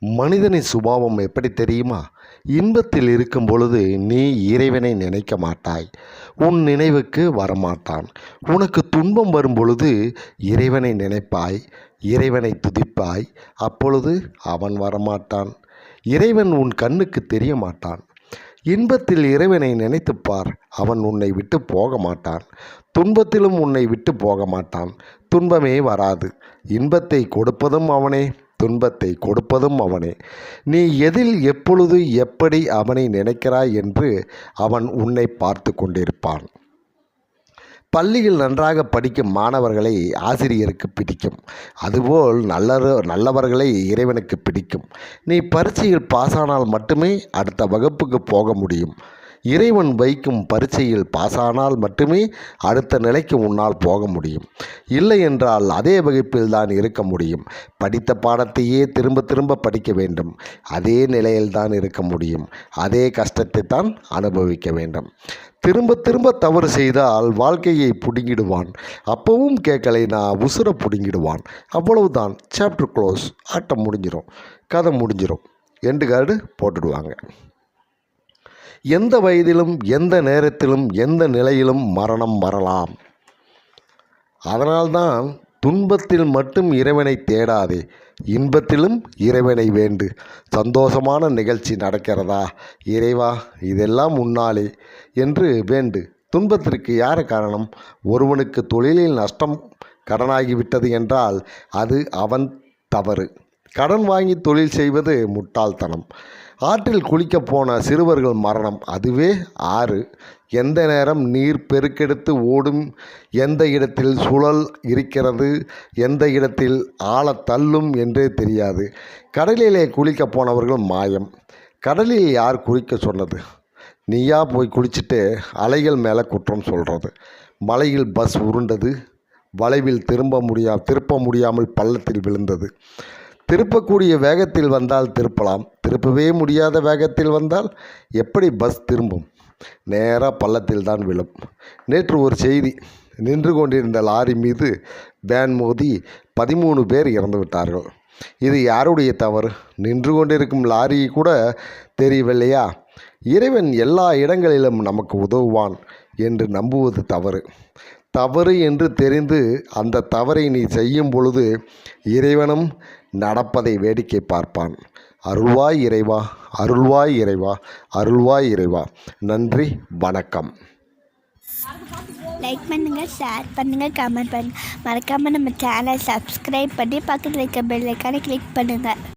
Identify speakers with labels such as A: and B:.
A: மனிதனின் சுபாவம் எப்படி தெரியுமா? இன்பத்தில் இருக்கும் பொழுது நீ இறைவனை நினைக்க மாட்டாய். உன் நினைவுக்கு வரமாட்டான். உனக்கு துன்பம் வரும் பொழுது இறைவனை நினைப்பாய். இறைவனை துதிப்பாய். அப்பொழுது அவன் வரமாட்டான். இறைவன் உன் கண்ணுக்கு தெரிய மாட்டான். இன்பத்தில் இறைவனை நினைத்துப் பார். அவன் உன்னை விட்டு போக மாட்டான். துன்பத்திலும் உன்னை விட்டு போக மாட்டான். துன்பமே வராது. இன்பத்தை கொடுப்பதும் அவனே. துன்பத்தை கொடுப்பதும் அவனே. நீ எதில் எப்பொழுது எப்படி அவனை நினைக்கிறாய் என்று அவன் உன்னை பார்த்து கொண்டிருப்பான். பள்ளியில் நன்றாக படிக்கும் மாணவர்களை ஆசிரியருக்கு பிடிக்கும். அதுபோல் நல்ல நல்லவர்களை இறைவனுக்கு பிடிக்கும். நீ பரீட்சையில் பாஸானால் மட்டுமே அடுத்த வகுப்புக்கு போக முடியும். இறைவன் வைக்கும் பரீட்சையில் பாஸானால் மட்டுமே அடுத்த நிலைக்கு உன்னால் போக முடியும். இல்லை என்றால் அதே வகுப்பில் தான் இருக்க முடியும். படித்த பாடத்தையே திரும்ப திரும்ப படிக்க வேண்டும். அதே நிலையில் தான் இருக்க முடியும். அதே கஷ்டத்தை தான் அனுபவிக்க வேண்டும். திரும்ப திரும்ப தவறு செய்தால் வாழ்க்கையை பிடுங்கிடுவான். அப்பவும் நான் உசுர பிடுங்கிடுவான். அவ்வளவுதான். சாப்டர் க்ளோஸ் ஆட்டம் முடிஞ்சிடும் கதை முடிஞ்சிடும் எண்டு கார்டு போட்டுடுவாங்க. எந்த வயதிலும் எந்த நேரத்திலும் எந்த நிலையிலும் மரணம் வரலாம். அதனால்தான் துன்பத்தில் மட்டும் இறைவனை தேடாதே இன்பத்திலும் இறைவனை வேண்டு. சந்தோஷமான நிகழ்ச்சி நடக்கிறதா? இறைவா இதெல்லாம் உன்னாலே என்று வேண்டு. துன்பத்திற்கு யார் காரணம்? ஒருவனுக்கு தொழிலில் நஷ்டம் கடனாகிவிட்டது என்றால் அது அவன் தவறு. கடன் வாங்கி தொழில் செய்வது முட்டாள்தனம். ஆற்றில் குளிக்கப் போன சிறுவர்கள் மரணம். அதுவே ஆறு. எந்த நேரம் நீர் பெருக்கெடுத்து ஓடும்? எந்த இடத்தில் சுழல் இருக்கிறது? எந்த இடத்தில் ஆழத் தள்ளும் என்றே தெரியாது. கடலிலே குளிக்க போனவர்கள் மாயம். கடலில் யார் குளிக்க சொன்னது? நீயா போய் குளிச்சுட்டு அலைகள் மேலே குற்றம் சொல்கிறது மலையில் பஸ் உருண்டது. வளைவில் திரும்ப முடியா திருப்ப முடியாமல் பள்ளத்தில் விழுந்தது. திருப்பக்கூடிய வேகத்தில் வந்தால் திருப்பலாம். திருப்பவே முடியாத வேகத்தில் வந்தால் எப்படி பஸ் திரும்பும்? நேராக பள்ளத்தில் தான் விழும். நேற்று ஒரு செய்தி. நின்று கொண்டிருந்த லாரி மீது வேன் மோதி பதிமூணு பேர் இறந்து விட்டார்கள். இது யாருடைய தவறு? நின்று கொண்டிருக்கும் லாரி கூட தெரியவில்லையா? இறைவன் எல்லா இடங்களிலும் நமக்கு உதவுவான் என்று நம்புவது தவறு. தவறு என்று தெரிந்து அந்த தவறை நீ செய்யும் பொழுது இறைவனும் நடப்பதை வேடிக்கை பார்ப்பான். அருள்வாய் இறைவா அருள்வாய் இறைவா அருள்வாய் இறைவா. நன்றி வணக்கம்.
B: லைக் பண்ணுங்கள் ஷேர் பண்ணுங்கள் கமெண்ட் பண்ணுங்கள் மறக்காமல் நம்ம சேனலை சப்ஸ்கிரைப் பண்ணி பக்கத்தில் இருக்க பெல் ஐக்கானை கிளிக் பண்ணுங்கள்